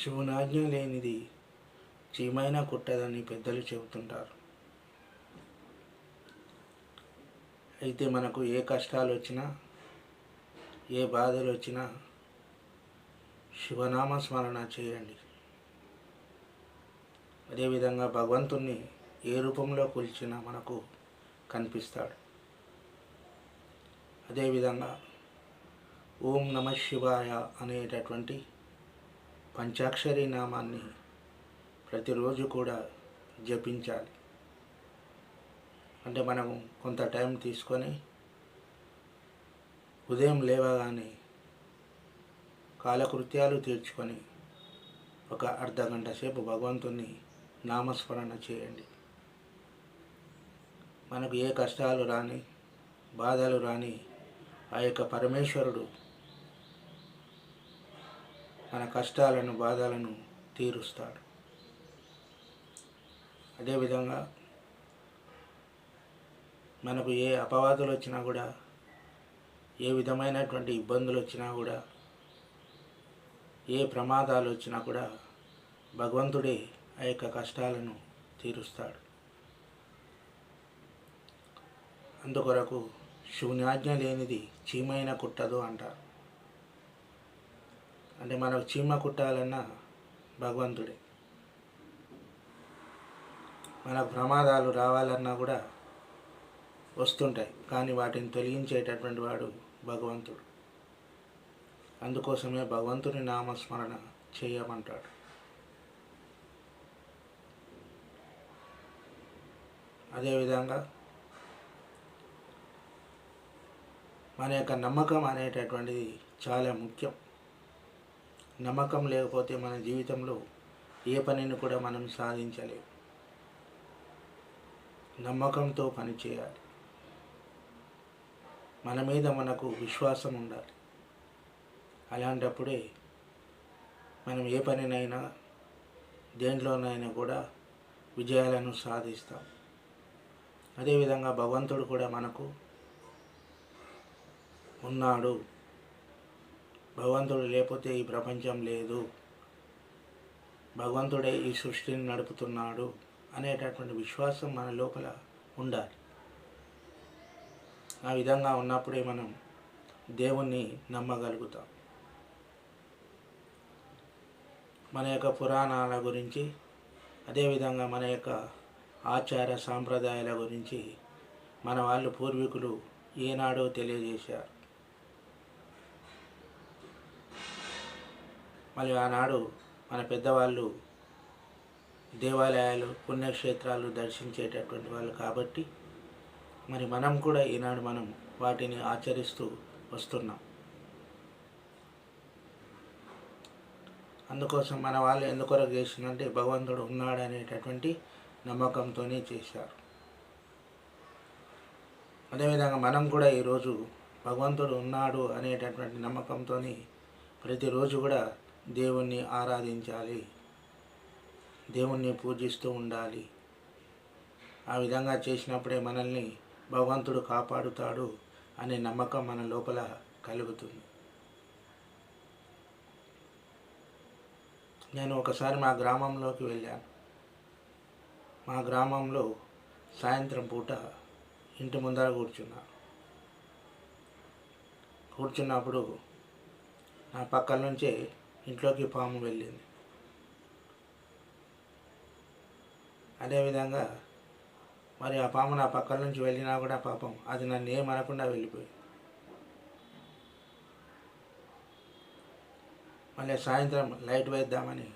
శివునాజ్ఞ లేనిది చీమైనా కుట్టదని పెద్దలు చెబుతుంటారు. అయితే మనకు ఏ కష్టాలు వచ్చినా ఏ బాధలు వచ్చినా శివనామ స్మరణ చేయండి. అదేవిధంగా భగవంతుణ్ణి ఏ రూపంలో కొలిచినా మనకు కనిపిస్తాడు. అదేవిధంగా ఓం నమ శివాయ అనేటటువంటి పంచాక్షరి నామాన్ని ప్రతిరోజు కూడా జపించాలి. అంటే మనం కొంత టైం తీసుకొని ఉదయం లేవగానే కాలకృత్యాలు తీర్చుకొని ఒక అర్ధ గంట సేపు భగవంతుని నామస్మరణ చేయండి. మనకు ఏ కష్టాలు రాని బాధలు రాని ఆ యొక్క పరమేశ్వరుడు మన కష్టాలను బాధలను తీరుస్తాడు. అదేవిధంగా మనకు ఏ అపవాదులు వచ్చినా కూడా ఏ విధమైనటువంటి ఇబ్బందులు వచ్చినా కూడా ఏ ప్రమాదాలు వచ్చినా కూడా భగవంతుడే ఆ యొక్క కష్టాలను తీరుస్తాడు. అందుకొరకు శూన్యాజ్ఞ లేనిది చీమైన కుట్టదు అంటారు. అంటే మనకు చీమ కుట్టాలన్నా భగవంతుడే. మనకు ప్రమాదాలు రావాలన్నా కూడా వస్తుంటాయి కానీ వాటిని తొలగించేటటువంటి వాడు భగవంతుడు. అందుకోసమే భగవంతుని నామస్మరణ చేయమంటాడు. అదేవిధంగా మన యొక్క నమ్మకం అనేటటువంటిది చాలా ముఖ్యం. నమ్మకం లేకపోతే మన జీవితంలో ఏ పనిని కూడా మనం సాధించలేము నమ్మకంతో పని చేయాలి. మన మీద మనకు విశ్వాసం ఉండాలి. అలాంటప్పుడే మనం ఏ పనినైనా దేంట్లోనైనా కూడా విజయాలను సాధిస్తాం. అదేవిధంగా భగవంతుడు కూడా మనకు ఉన్నాడు. భగవంతుడు లేకపోతే ఈ ప్రపంచం లేదు. భగవంతుడే ఈ సృష్టిని నడుపుతున్నాడు అనేటటువంటి విశ్వాసం మన లోపల ఉండాలి. ఆ విధంగా ఉన్నప్పుడే మనం దేవుణ్ణి నమ్మగలుగుతాం. మన యొక్క పురాణాల గురించి అదేవిధంగా మన యొక్క ఆచార సాంప్రదాయాల గురించి మన వాళ్ళు పూర్వీకులు ఏనాడో తెలియజేశారు. మళ్ళీ ఆనాడు మన పెద్దవాళ్ళు దేవాలయాలు పుణ్యక్షేత్రాలు దర్శించేటటువంటి వాళ్ళు కాబట్టి మరి మనం కూడా ఈనాడు మనం వాటిని ఆచరిస్తూ వస్తున్నాం. అందుకోసం మన వాళ్ళు ఎందుకొరకు చేసిందంటే భగవంతుడు ఉన్నాడు అనేటటువంటి నమ్మకంతోనే చేశారు. అదేవిధంగా మనం కూడా ఈరోజు భగవంతుడు ఉన్నాడు అనేటటువంటి నమ్మకంతో ప్రతిరోజు కూడా దేవుణ్ణి ఆరాధించాలి. దేవుణ్ణి పూజిస్తూ ఉండాలి. ఆ విధంగా చేసినప్పుడే మనల్ని భగవంతుడు కాపాడుతాడు అనే నమ్మకం మన లోపల కలుగుతుంది. నేను ఒకసారి మా గ్రామంలోకి వెళ్ళాను. మా గ్రామంలో సాయంత్రం పూట ఇంటి ముందర కూర్చున్నా. కూర్చున్నప్పుడు నా పక్కల నుంచే ఇంట్లోకి పాము వెళ్ళింది. అదేవిధంగా మరి ఆ పాము నా పక్కల నుంచి వెళ్ళినా కూడా పాపం అది నన్ను ఏమనకుండా వెళ్ళిపోయింది. మళ్ళీ సాయంత్రం లైట్ వేద్దామని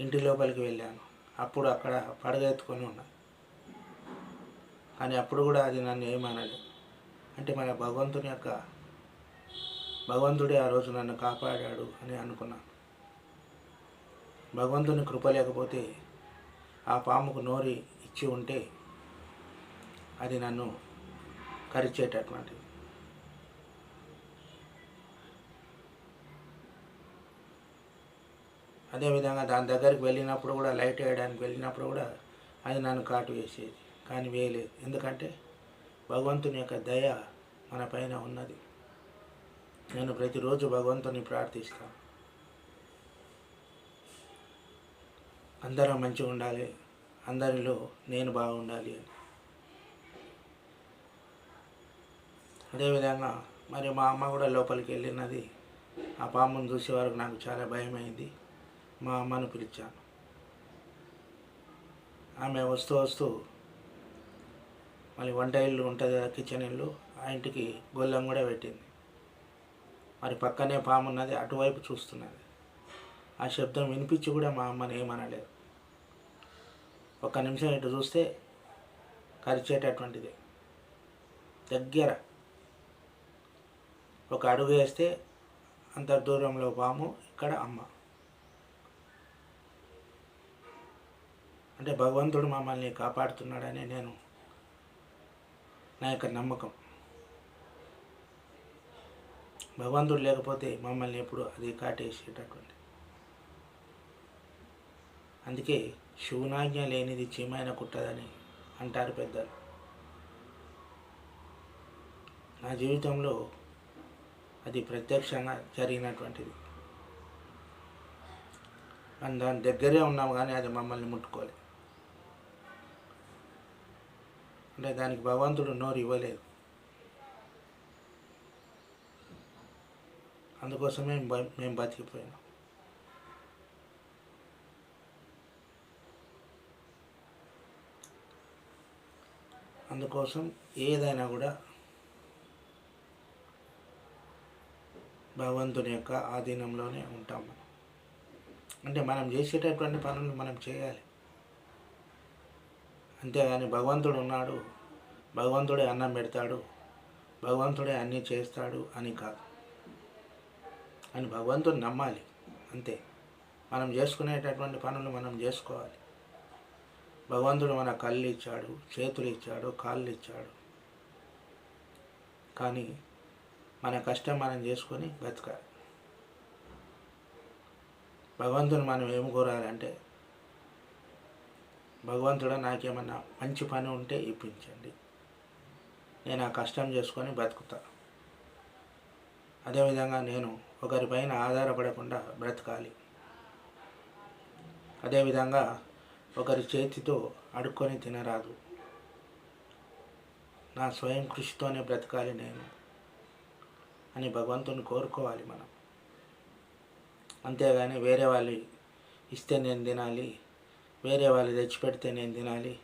ఇంటి లోపలికి వెళ్ళాను. అప్పుడు అక్కడ పడగెత్తుకొని ఉన్నా. కానీ అప్పుడు కూడా అది నన్ను ఏమనలేదు అంటే మన భగవంతుని యొక్క భగవంతుడే ఆ రోజు నన్ను కాపాడాడు అని అనుకున్నాను భగవంతుని కృప లేకపోతే ఆ పాముకు నోరి ఇచ్చి ఉంటే అది నన్ను కరిచేటటువంటిది. అదేవిధంగా దాని దగ్గరికి వెళ్ళినప్పుడు కూడా లైట్ వేయడానికి వెళ్ళినప్పుడు కూడా అది నన్ను కాటు వేసేది కానీ వేయలేదు. ఎందుకంటే భగవంతుని యొక్క దయ మన పైన ఉన్నది. నేను ప్రతిరోజు భగవంతుని ప్రార్థిస్తాను అందరం మంచిగా ఉండాలి. అందరిలో నేను బాగుండాలి అని. అదేవిధంగా మరి మా అమ్మ కూడా లోపలికి వెళ్ళినది. ఆ పామును చూసే వరకు నాకు చాలా భయమైంది. మా అమ్మను పిలిచాను. ఆమె వస్తూ వస్తూ మళ్ళీ వంట ఇల్లు ఉంటుంది కదా కిచెన్ ఇల్లు ఆ ఇంటికి గొల్లం కూడా పెట్టింది. మరి పక్కనే పాము ఉన్నది అటువైపు చూస్తున్నది. ఆ శబ్దం వినిపించి కూడా మా అమ్మని ఏమనలేదు. ఒక్క నిమిషం ఇటు చూస్తే కరిచేటటువంటిది. దగ్గర ఒక అడుగు వేస్తే అంత దూరంలో పాము ఇక్కడ అమ్మ. అంటే భగవంతుడు మమ్మల్ని కాపాడుతున్నాడని నేను నా యొక్క నమ్మకం. భగవంతుడు లేకపోతే మమ్మల్ని ఎప్పుడు అది కాటేసేటటువంటి. అందుకే శివనాజ్ఞ లేనిది చీమైన కుట్టదని అంటారు పెద్దలు. నా జీవితంలో అది ప్రత్యక్షంగా జరిగినటువంటిది. మనం దాని దగ్గరే ఉన్నాం కానీ అది మమ్మల్ని ముట్టుకోలేదు. అంటే దానికి భగవంతుడు నోరు ఇవ్వలేదు. అందుకోసమే బ- మేము బతికిపోయినాం. అందుకోసం ఏదైనా కూడా భగవంతుని యొక్క ఆధీనంలోనే ఉంటాం మనం. అంటే మనం చేసేటటువంటి పనులు మనం చేయాలి. అంతేగాని భగవంతుడు ఉన్నాడు భగవంతుడే అన్నం పెడతాడు భగవంతుడే అన్నీ చేస్తాడు అని కాదు. అని భగవంతుని నమ్మాలి. అంతే. మనం చేసుకునేటటువంటి పనులు మనం చేసుకోవాలి. భగవంతుడు మన కళ్ళు ఇచ్చాడు చేతులు ఇచ్చాడు కాళ్ళు ఇచ్చాడు. కానీ మన కష్టం మనం చేసుకొని బతకాలి. భగవంతుని మనం ఏం కోరాలంటే భగవంతుడు నాకేమన్నా మంచి పని ఉంటే ఇప్పించండి. నేను ఆ కష్టం చేసుకొని బతుకుతాను అదేవిధంగా నేను ఒకరిపైన ఆధారపడకుండా బ్రతకాలి. అదేవిధంగా ఒకరి చేతితో అడుక్కొని తినరాదు. నా స్వయం కృషితోనే బ్రతకాలి నేను అని భగవంతుని కోరుకోవాలి మనం. అంతేగాని వేరే వాళ్ళు ఇస్తే నేను తినాలి వేరే వాళ్ళు తెచ్చిపెడితే నేను తినాలి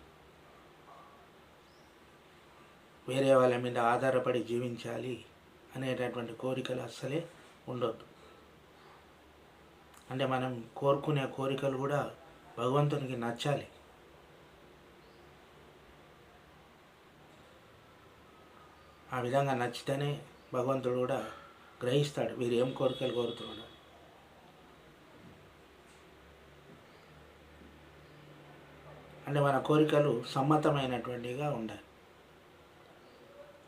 వేరే వాళ్ళ మీద ఆధారపడి జీవించాలి అనేటటువంటి కోరికలు అస్సలే ఉండొద్దు. అంటే మనం కోరుకునే కోరికలు కూడా భగవంతునికి నచ్చాలి. ఆ విధంగా నచ్చితేనే భగవంతుడు కూడా గ్రహిస్తాడు వీరు ఏం కోరికలు కోరుతున్నారు. అంటే మన కోరికలు సమ్మతమైనటువంటిగా ఉండాలి.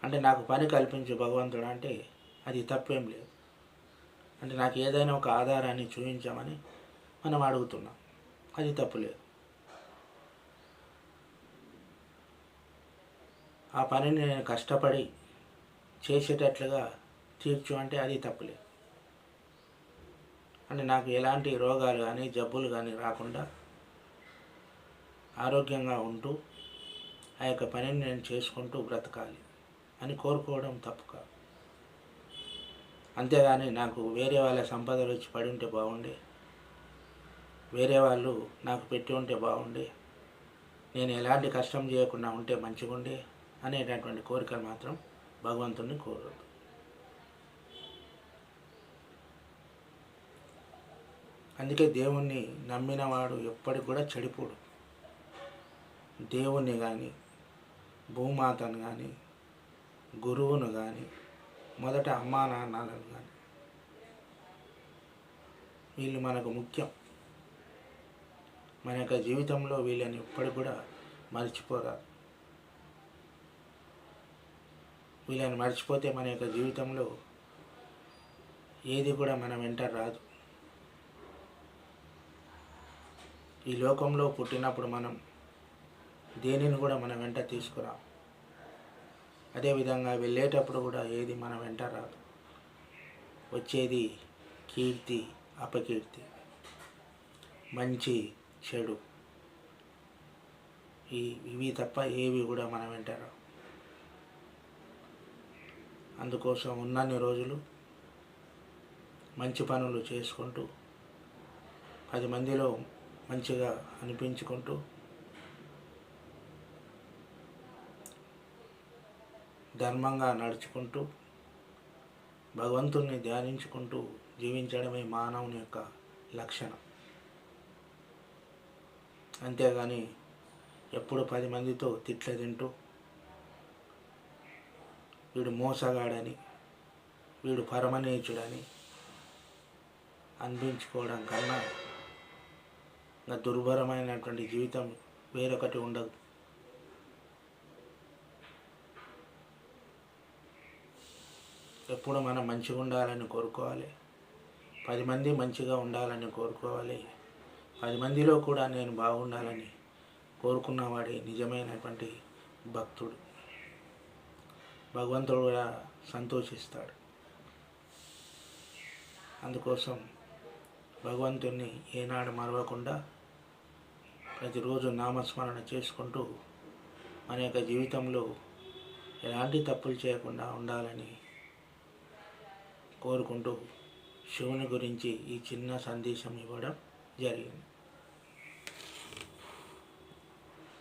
అంటే నాకు పని కల్పించు భగవంతుడు అంటే అది తప్పేం లేదు. అంటే నాకు ఏదైనా ఒక ఆధారాన్ని చూపించమని మనం అడుగుతున్నాం. అది తప్పులేదు ఆ పనిని నేను కష్టపడి చేసేటట్లుగా తీర్చు అంటే అది తప్పులేదు అంటే నాకు ఎలాంటి రోగాలు కానీ జబ్బులు కానీ రాకుండా ఆరోగ్యంగా ఉంటూ ఆ యొక్క పనిని నేను చేసుకుంటూ బ్రతకాలి. అని కోరుకోవడం తప్పు కాదు. అంతేగాని నాకు వేరే వాళ్ళ సంపదలు వచ్చి పడి ఉంటే బాగుండే. వేరే వాళ్ళు నాకు పెట్టి ఉంటే బాగుండే. నేను ఎలాంటి కష్టం చేయకుండా ఉంటే మంచిగుండే అనేటటువంటి కోరికలు మాత్రం భగవంతుణ్ణి కోరదు అందుకే దేవుణ్ణి నమ్మినవాడు ఎప్పటికి కూడా చెడిపోడు. దేవుణ్ణి కానీ భూమాతను కానీ గురువును కానీ మొదట అమ్మా నాన్నలను కానీ వీళ్ళు మనకు ముఖ్యం. మన యొక్క జీవితంలో వీళ్ళని ఎప్పటికి కూడా మర్చిపోరాదు. వీళ్ళని మర్చిపోతే మన యొక్క జీవితంలో ఏది కూడా మన వెంట రాదు. ఈ లోకంలో పుట్టినప్పుడు మనం దేనిని కూడా మన వెంట తీసుకురాం అదేవిధంగా వెళ్ళేటప్పుడు కూడా ఏది మన వెంట రాదు. వచ్చేది కీర్తి అపకీర్తి. మంచి చెడు. ఈ ఇవి తప్ప ఏవి కూడా మన వెంట రావు. అందుకోసం ఉన్నన్ని రోజులు మంచి పనులు చేసుకుంటూ పది మందిలో మంచిగా అనిపించుకుంటూ ధర్మంగా నడుచుకుంటూ భగవంతుణ్ణి ధ్యానించుకుంటూ జీవించడమే మానవుని యొక్క లక్షణం. అంతేగాని ఎప్పుడు పది మందితో తిట్ల తింటూ వీడు మోసగాడని వీడు పరమనీచుడని అనిపించుకోవడం కన్నా దుర్భరమైనటువంటి జీవితం వేరొకటి ఉండదు. ఎప్పుడు మనం మంచిగా ఉండాలని కోరుకోవాలి. పది మంది మంచిగా ఉండాలని కోరుకోవాలి. పది మందిలో కూడా నేను బాగుండాలని కోరుకున్నవాడి నిజమైనటువంటి భక్తుడు. భగవంతుడు కూడా సంతోషిస్తాడు. అందుకోసం భగవంతుణ్ణి ఏనాడు మరవకుండా ప్రతిరోజు నామస్మరణ చేసుకుంటూ మన యొక్క జీవితంలో ఎలాంటి తప్పులు చేయకుండా ఉండాలని కోరుకుంటూ శివుని గురించి ఈ చిన్న సందేశం ఇవ్వడం జరిగింది.